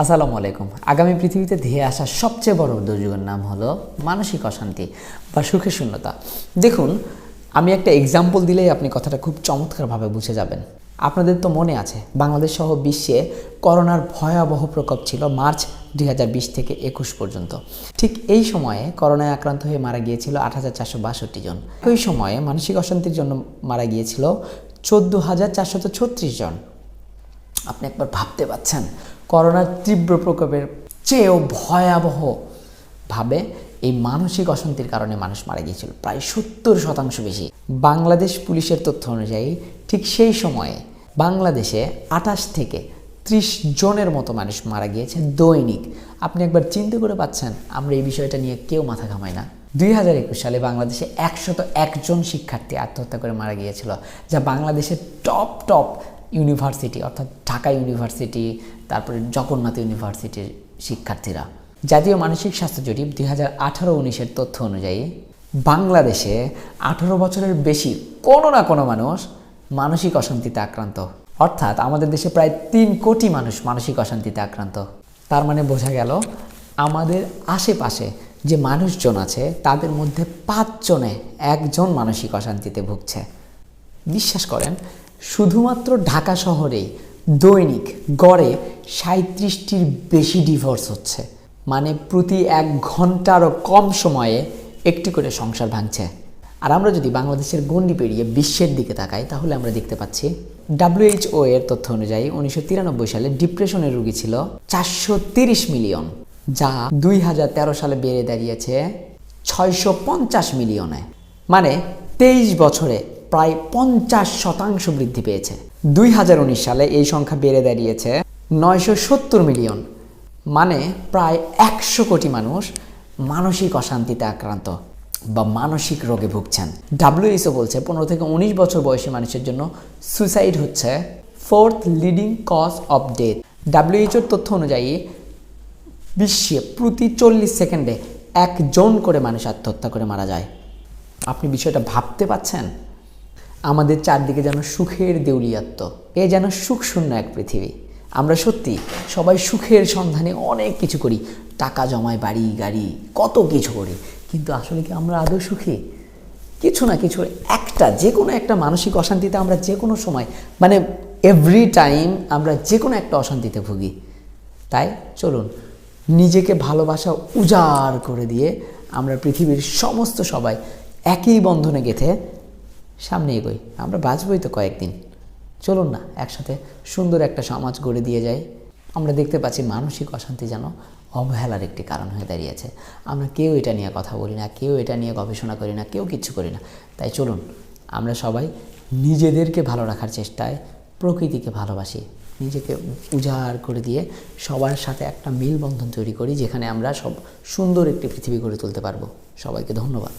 আসসালামু আলাইকুম। আগামী পৃথিবীতে ধেয়ে আসা সবচেয়ে বড় দুর্যোগের নাম হলো মানসিক অশান্তি বা সুখে শূন্যতা। দেখুন, আমি একটা এক্সাম্পল দিলেই আপনি কথাটা খুব চমৎকারভাবে বুঝে যাবেন। আপনাদের তো মনে আছে, বাংলাদেশ সহ বিশ্বে করোনার ভয়াবহ প্রকোপ ছিল মার্চ দুই হাজার বিশ থেকে একুশ পর্যন্ত। ঠিক এই সময়ে করোনায় আক্রান্ত হয়ে মারা গিয়েছিল আট হাজার চারশো বাষট্টি জন। ওই সময়ে মানসিক অশান্তির জন্য মারা গিয়েছিল চোদ্দ হাজার চারশত ছত্রিশ জন। আপনি একবার ভাবতে পাচ্ছেন করোনার তীব্র প্রকোপের চেয়েও ভয়াবহ ভাবে এই মানসিক অশান্তির কারণে মানুষ মারা গিয়েছিল, প্রায় সত্তর শতাংশ বেশি। বাংলাদেশ পুলিশের তথ্য অনুযায়ী ঠিক সেই সময়ে বাংলাদেশে আঠাশ থেকে ত্রিশ জনের মতো মানুষ মারা গিয়েছে দৈনিক। আপনি একবার চিন্তা করে পাচ্ছেন, আমরা এই বিষয়টা নিয়ে কেউ মাথা ঘামাই না। দুই হাজার একুশ সালে বাংলাদেশে একশত একজন শিক্ষার্থী আত্মহত্যা করে মারা গিয়েছিল, যা বাংলাদেশের টপ টপ ইউনিভার্সিটি, অর্থাৎ ঢাকা ইউনিভার্সিটি, তারপরে জগন্নাথ ইউনিভার্সিটির শিক্ষার্থীরা। জাতীয় মানসিক স্বাস্থ্য জরিপ দুই হাজার আঠারো উনিশের তথ্য অনুযায়ী, বাংলাদেশে আঠারো বছরের বেশি কোনো না কোনো মানুষ মানসিক অশান্তিতে আক্রান্ত। অর্থাৎ আমাদের দেশে প্রায় তিন কোটি মানুষ মানসিক অশান্তিতে আক্রান্ত। তার মানে বোঝা গেল, আমাদের আশেপাশে যে মানুষজন আছে, তাদের মধ্যে পাঁচজনে একজন মানসিক অশান্তিতে ভুগছে। বিশ্বাস করেন শুধুমাত্র ঢাকা শহরেই দৈনিক গড়ে সাঁত্রিশটির বেশি ডিভোর্স হচ্ছে। মানে প্রতি এক ঘন্টারও কম সময়ে একটি করে সংসার ভাঙছে। আর আমরা যদি বাংলাদেশের গণ্ডি পেরিয়ে বিশ্বের দিকে তাকাই, তাহলে আমরা দেখতে পাচ্ছি ডাব্লিউএইচও এর তথ্য অনুযায়ী উনিশশো তিরানব্বই সালে ডিপ্রেশনের রোগী ছিল চারশো মিলিয়ন, যা দুই হাজার তেরো সালে বেড়ে দাঁড়িয়েছে ছয়শো পঞ্চাশ মিলিয়নে। মানে তেইশ বছরে প্রায় পঞ্চাশ শতাংশ বৃদ্ধি পেয়েছে। দুই হাজার উনিশ সালে এই সংখ্যা বেড়ে দাঁড়িয়েছে নয়শো সত্তর মিলিয়ন। মানে প্রায় একশো কোটি মানুষ মানসিক অশান্তিতে আক্রান্ত বা মানসিক রোগে ভুগছেন। ডাব্লিউএইচও বলছে পনেরো থেকে উনিশ বছর বয়সী মানুষের জন্য সুসাইড হচ্ছে fourth leading cause of death. ডাব্লিউএইচওর তথ্য অনুযায়ী বিশ্বে প্রতি চল্লিশ সেকেন্ডে একজন করে মানুষ আত্মহত্যা করে মারা যায়। আপনি বিষয়টা ভাবতে পাচ্ছেন আমাদের চারদিকে যেন সুখের দেউলিয়াত্ম এ যেন সুখশূন্য এক পৃথিবী। আমরা সত্যি সবাই সুখের সন্ধানে অনেক কিছু করি। টাকা জমায়, বাড়ি, গাড়ি, কত কিছু করি। কিন্তু আসলে কি আমরা আদৌ সুখী? কিছু না কিছু, একটা যে কোনো একটা মানসিক অশান্তিতে আমরা যে কোনো সময় মানে এভরি টাইম আমরা যে কোনো একটা অশান্তিতে ভুগি। তাই চলুন, নিজেকে ভালোবাসা উজাড় করে দিয়ে আমরা পৃথিবীর সমস্ত সবাই একই বন্ধনে গেথে সামনে এগোই, আমরা বাঁচবই তো কয়েকদিন। চলুন না, একসাথে সুন্দর একটা সমাজ গড়ে দিয়ে যাই। আমরা দেখতে পাচ্ছি মানসিক অশান্তি যেন অবহেলার একটি কারণ হয়ে দাঁড়িয়েছে। আমরা কেউ এটা নিয়ে কথা বলি না, কেউ এটা নিয়ে গবেষণা করি না, কেউ কিচ্ছু করি না। তাই চলুন, আমরা সবাই নিজেদেরকে ভালো রাখার চেষ্টায়, প্রকৃতিকে ভালোবাসি, নিজেকে উজাড় করে দিয়ে সবার সাথে একটা মিলবন্ধন তৈরি করি, যেখানে আমরা সব সুন্দর একটি পৃথিবী গড়ে তুলতে পারব। সবাইকে ধন্যবাদ।